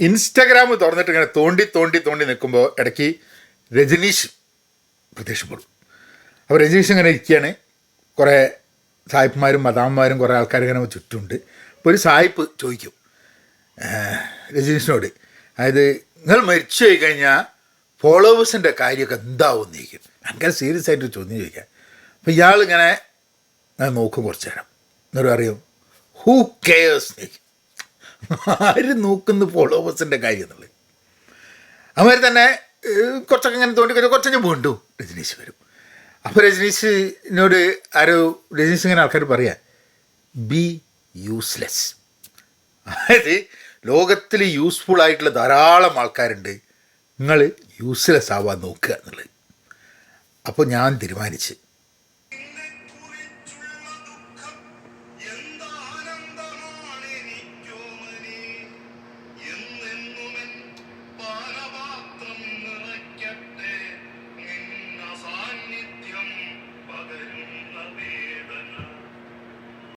Instagram തുറന്നിട്ട് ഇങ്ങനെ തോണ്ടി തോണ്ടി തോണ്ടി നിൽക്കുമ്പോൾ ഇടയ്ക്ക് രജനീഷ് പ്രത്യക്ഷപ്പെടും അപ്പോൾ രജനീഷ് ഇങ്ങനെ ഇരിക്കുകയാണ്. കുറേ സായിപ്പ്മാരും മദാമ്മമാരും കുറേ ആൾക്കാർ ഇങ്ങനെ ചുറ്റുമുണ്ട്. അപ്പോൾ ഒരു സായിപ്പ് ചോദിക്കും. രജനീഷിനോട് അതായത് നിങ്ങൾ മരിച്ചു പോയി കഴിഞ്ഞാൽ ഫോളോവേഴ്സിന്റെ കാര്യമൊക്കെ എന്താവും ചോദിക്കും. ഭയങ്കര സീരിയസ് ആയിട്ട് ചോദ്യം ചോദിക്കാം. അപ്പോൾ ഞാൻ നോക്കും കുറച്ച് നേരം. എന്നൊരു അറിയും ഹൂ കെയേഴ്സ് ചോദിക്കും. ആര് നോക്കുന്ന ഫോളോവേഴ്സിന്റെ കാര്യം എന്നുള്ളത്? അതുമാതിരി തന്നെ കുറച്ചൊക്കെ ഇങ്ങനെ തോണ്ടി കഴിഞ്ഞാൽ കുറച്ചൊക്കെ വീണ്ടു. രജനീഷ് വരും. അപ്പോൾ രജനീഷിനോട് ആരോ രജനീഷ് ഇങ്ങനെ ആൾക്കാർ പറയാം ബി യൂസ്ലെസ് അതായത് ലോകത്തിൽ യൂസ്ഫുൾ ആയിട്ടുള്ള ധാരാളം ആൾക്കാരുണ്ട്. നിങ്ങൾ യൂസ്ലെസ് ആവാൻ നോക്കുക എന്നുള്ളത്. അപ്പോൾ ഞാൻ തീരുമാനിച്ച്